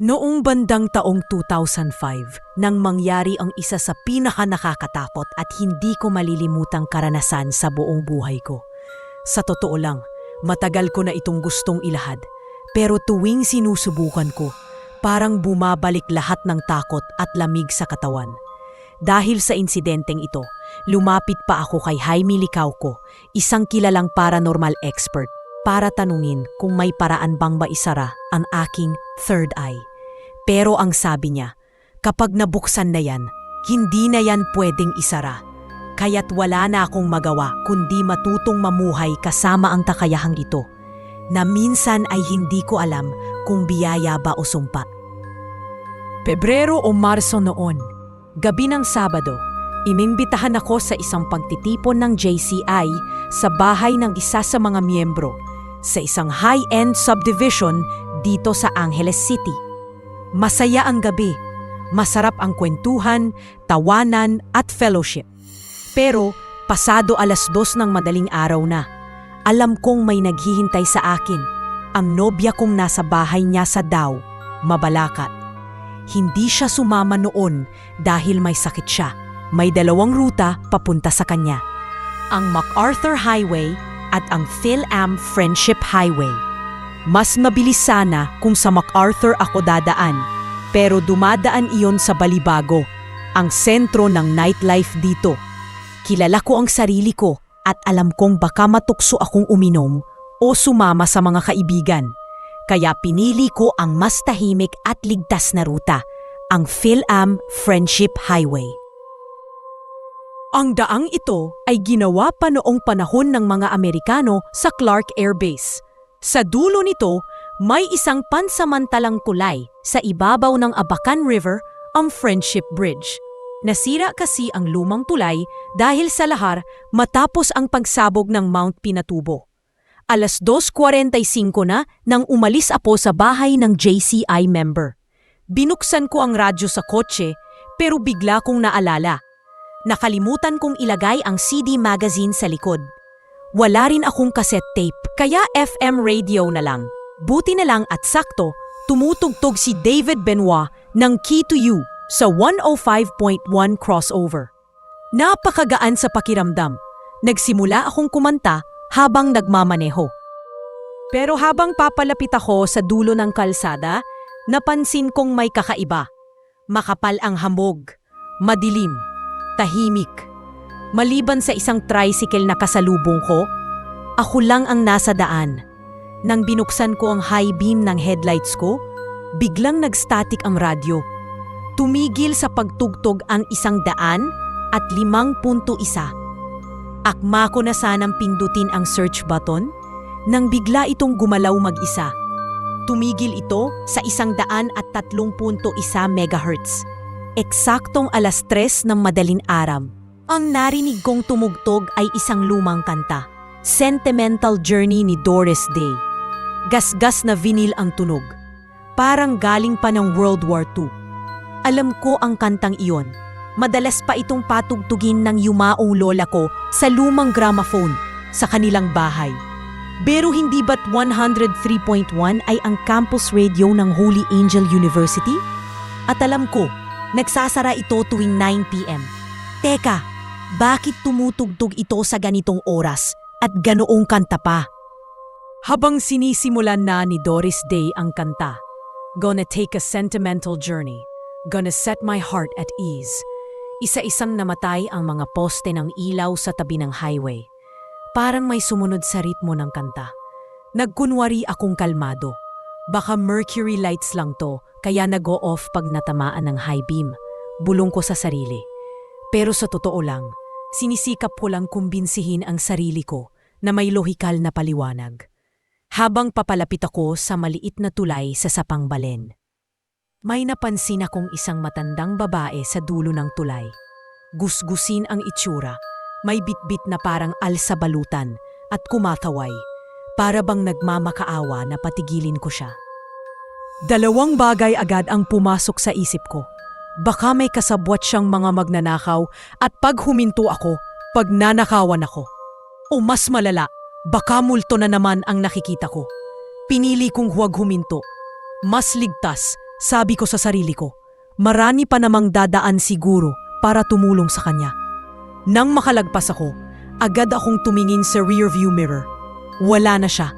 Noong bandang taong 2005, nang mangyari ang isa sa pinaka nakakatakot at hindi ko malilimutang karanasan sa buong buhay ko. Sa totoo lang, matagal ko na itong gustong ilahad. Pero tuwing sinusubukan ko, parang bumabalik lahat ng takot at lamig sa katawan. Dahil sa insidenteng ito, lumapit pa ako kay Jaime Licauco, isang kilalang paranormal expert, para tanungin kung may paraan bang maisara ang aking third eye. Pero ang sabi niya, kapag nabuksan na yan, hindi na yan pwedeng isara. Kaya't wala na akong magawa kundi matutong mamuhay kasama ang kakayahang ito, na minsan ay hindi ko alam kung biyaya ba o sumpa. Pebrero o Marso noon, gabi ng Sabado, inimbitahan ako sa isang pagtitipon ng JCI sa bahay ng isa sa mga miyembro sa isang high-end subdivision dito sa Angeles City. Masaya ang gabi, masarap ang kwentuhan, tawanan at fellowship. Pero pasado alas dos ng madaling araw na, alam kong may naghihintay sa akin. Ang nobya kong nasa bahay niya sa Daw, Mabalakat. Hindi siya sumama noon dahil may sakit siya. May dalawang ruta papunta sa kanya. Ang MacArthur Highway at ang PhilAm Friendship Highway. Mas mabilis sana kung sa MacArthur ako dadaan, pero dumadaan iyon sa Balibago, ang sentro ng nightlife dito. Kilala ko ang sarili ko at alam kong baka matukso akong uminom o sumama sa mga kaibigan. Kaya pinili ko ang mas tahimik at ligtas na ruta, ang PhilAm Friendship Highway. Ang daang ito ay ginawa pa noong panahon ng mga Amerikano sa Clark Air Base. Sa dulo nito, may isang pansamantalang tulay sa ibabaw ng Abacan River, ang Friendship Bridge. Nasira kasi ang lumang tulay dahil sa lahar matapos ang pagsabog ng Mount Pinatubo. Alas 2.45 na nang umalis ako sa bahay ng JCI member. Binuksan ko ang radyo sa kotse pero bigla kong naalala. Nakalimutan kong ilagay ang CD magazine sa likod. Wala rin akong cassette tape, kaya FM radio na lang. Buti na lang at sakto, tumutugtog si David Benoit ng Key to You sa 105.1 crossover. Napakagaan sa pakiramdam. Nagsimula akong kumanta habang nagmamaneho. Pero habang papalapit ako sa dulo ng kalsada, napansin kong may kakaiba. Makapal ang hamog, madilim, tahimik. Maliban sa isang tricycle na kasalubong ko, ako lang ang nasa daan. Nang binuksan ko ang high beam ng headlights ko, biglang nag-static ang radyo. Tumigil sa pagtugtog ang isang daan at limang punto isa. Akma ko na sanang pindutin ang search button nang bigla itong gumalaw mag-isa. Tumigil ito sa isang daan at tatlong punto isa megahertz. Eksaktong alas tres ng madaling aram. Ang narinig kong tumugtog ay isang lumang kanta. Sentimental Journey ni Doris Day. Gasgas na vinyl ang tunog. Parang galing pa ng World War II. Alam ko ang kantang iyon. Madalas pa itong patugtugin ng yumaong lola ko sa lumang gramophone sa kanilang bahay. Pero hindi ba't 103.1 ay ang campus radio ng Holy Angel University? At alam ko, nagsasara ito tuwing 9pm. Teka, bakit tumutugtog ito sa ganitong oras at ganoong kanta pa? Habang sinisimulan na ni Doris Day ang kanta, Gonna take a sentimental journey. Gonna set my heart at ease. Isa-isang namatay ang mga poste ng ilaw sa tabi ng highway. Parang may sumunod sa ritmo ng kanta. Nagkunwari akong kalmado. Baka mercury lights lang to, kaya nag-go off pag natamaan ng high beam. Bulong ko sa sarili. Pero sa totoo lang, sinisikap ko lang kumbinsihin ang sarili ko na may lohikal na paliwanag. Habang papalapit ako sa maliit na tulay sa Sapang Balen. May napansin akong isang matandang babae sa dulo ng tulay. Gusgusin ang itsura, may bitbit na parang alsa balutan at kumataway, para bang nagmamakaawa na patigilin ko siya. Dalawang bagay agad ang pumasok sa isip ko. Baka may kasabwat siyang mga magnanakaw at pag huminto ako, pag nanakawan ako. O mas malala, baka multo na naman ang nakikita ko. Pinili kong huwag huminto. Mas ligtas Sabi ko sa sarili ko, marami pa namang dadaan siguro para tumulong sa kanya. Nang makalagpas ako, agad akong tumingin sa rearview mirror. Wala na siya.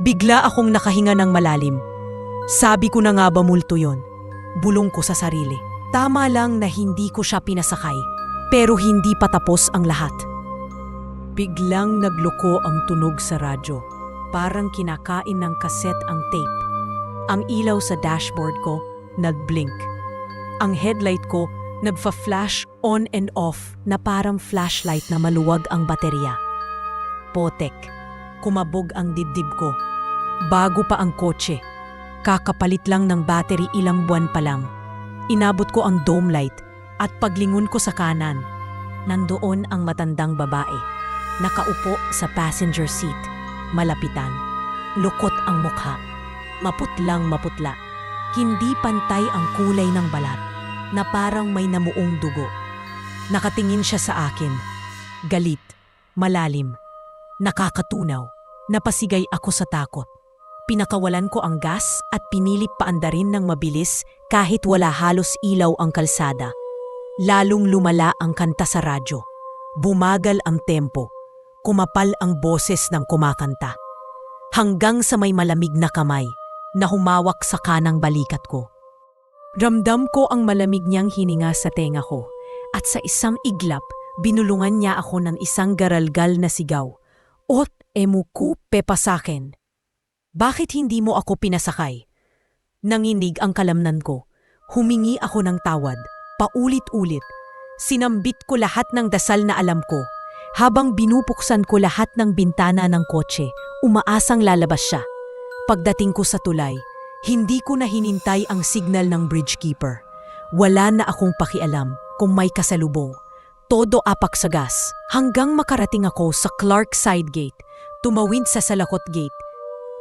Bigla akong nakahinga ng malalim. Sabi ko na nga ba multo yon? Bulong ko sa sarili. Tama lang na hindi ko siya pinasakay. Pero hindi pa tapos ang lahat. Biglang nagluko ang tunog sa radyo. Parang kinakain ng kaset ang tape. Ang ilaw sa dashboard ko nagblink. Ang headlight ko nagfa-flash on and off na parang flashlight na maluwag ang baterya. Potek, kumabog ang dibdib ko. Bago pa ang kotse. Kakapalit lang ng battery ilang buwan pa lang. Inabot ko ang dome light at paglingon ko sa kanan. Nandoon ang matandang babae. Nakaupo sa passenger seat. Malapitan. Lukot ang mukha. Maputlang maputla. Hindi pantay ang kulay ng balat na parang may namuong dugo. Nakatingin siya sa akin. Galit. Malalim. Nakakatunaw. Napasigay ako sa takot. Pinakawalan ko ang gas at pinilip paandarin ng mabilis kahit wala halos ilaw ang kalsada. Lalong lumala ang kanta sa radyo. Bumagal ang tempo. Kumapal ang boses ng kumakanta. Hanggang sa may malamig na kamay na humawak sa kanang balikat ko. Ramdam ko ang malamig niyang hininga sa tenga ko at sa isang iglap, binulungan niya ako ng isang garalgal na sigaw. Ot emuku pepasaken. Bakit hindi mo ako pinasakay? Nanginig ang kalamnan ko. Humingi ako ng tawad, paulit-ulit. Sinambit ko lahat ng dasal na alam ko. Habang binupuksan ko lahat ng bintana ng kotse, umaasang lalabas siya. Pagdating ko sa tulay, hindi ko na hinintay ang signal ng bridgekeeper. Wala na akong pakialam kung may kasalubong. Todo apak sa gas hanggang makarating ako sa Clark Side Gate, tumawid sa Salakot Gate,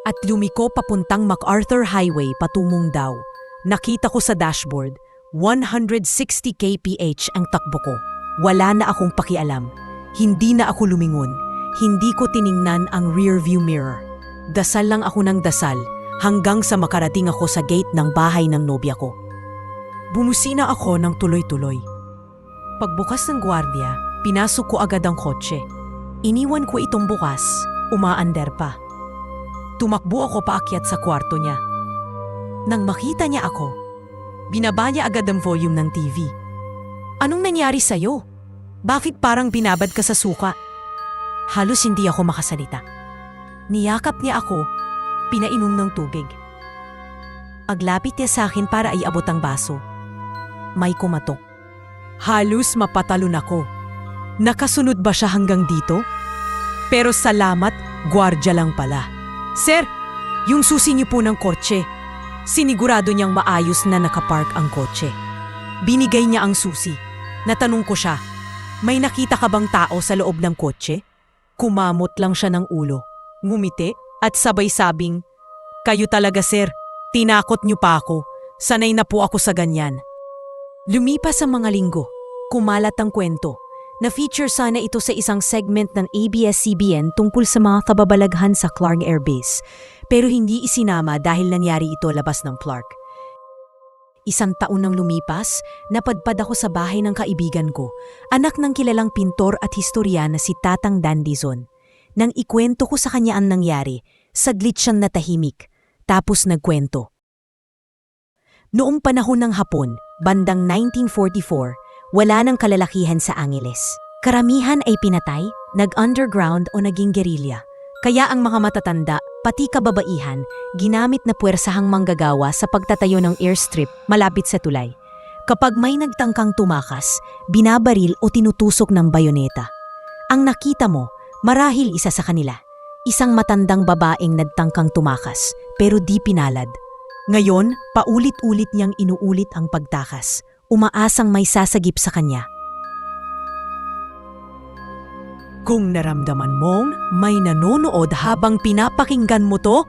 at lumiko papuntang MacArthur Highway patungong daw. Nakita ko sa dashboard, 160 kph ang takbo ko. Wala na akong pakialam. Hindi na ako lumingon. Hindi ko tiningnan ang rearview mirror. Dasal lang ako ng dasal hanggang sa makarating ako sa gate ng bahay ng nobya ko. Bumusina ako ng tuloy-tuloy. Pagbukas ng gwardiya, pinasok ko agad ang kotse. Iniwan ko itong bukas, umaander pa. Tumakbo ako paakyat sa kwarto niya. Nang makita niya ako, binaba niya agad ang volume ng TV. Anong nangyari sa'yo? Bakit parang binabad ka sa suka? Halos hindi ako makasalita. Niyakap niya ako, pinainom ng tubig. Aglapit niya sa akin para iabot ang baso. May kumatok. Halos mapatalon ako. Nakasunod ba siya hanggang dito? Pero salamat, gwardya lang pala. Sir, yung susi niyo po ng kotse. Sinigurado niyang maayos na nakapark ang kotse. Binigay niya ang susi. Natanong ko siya, may nakita ka bang tao sa loob ng kotse? Kumamot lang siya ng ulo, ngumiti at sabay sabing, Kayo talaga sir, tinakot niyo pa ako. Sanay na po ako sa ganyan. Lumipas ang mga linggo, kumalat ang kwento. Na-feature sana ito sa isang segment ng ABS-CBN tungkol sa mga kababalaghan sa Clark Air Base. Pero hindi isinama dahil nangyari ito labas ng Clark. Isang taon nang lumipas, napadpad ako sa bahay ng kaibigan ko, anak ng kilalang pintor at historian na si Tatang Dandizon. Nang ikwento ko sa kanya ang nangyari, saglit siyang natahimik, tapos nagkwento. Noong panahon ng Hapon, bandang 1944, wala nang kalalakihan sa Angeles. Karamihan ay pinatay, nag-underground o naging gerilya. Kaya ang mga matatanda, pati kababaihan, ginamit na puwersahang manggagawa sa pagtatayo ng airstrip malapit sa tulay. Kapag may nagtangkang tumakas, binabaril o tinutusok ng bayoneta. Ang nakita mo, marahil isa sa kanila. Isang matandang babaeng nagtangkang tumakas, pero di pinalad. Ngayon, paulit-ulit niyang inuulit ang pagtakas, umaasang may sasagip sa kanya. Kung naramdaman mong may nanonood habang pinapakinggan mo to,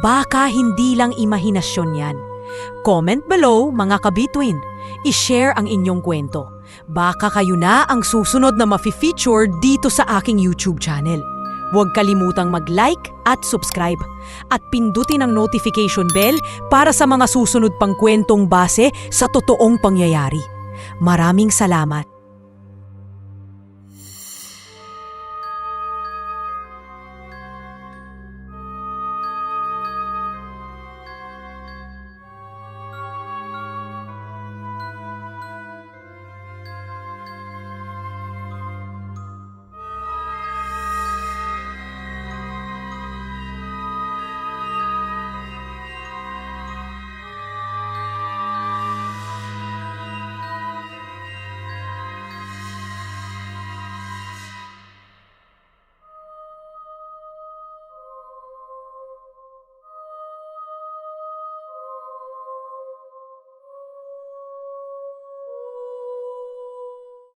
baka hindi lang imahinasyon yan. Comment below mga kabitwin. I-share ang inyong kwento. Baka kayo na ang susunod na mafi-feature dito sa aking YouTube channel. Huwag kalimutang mag-like at subscribe. At pindutin ang notification bell para sa mga susunod pang kwentong base sa totoong pangyayari. Maraming salamat.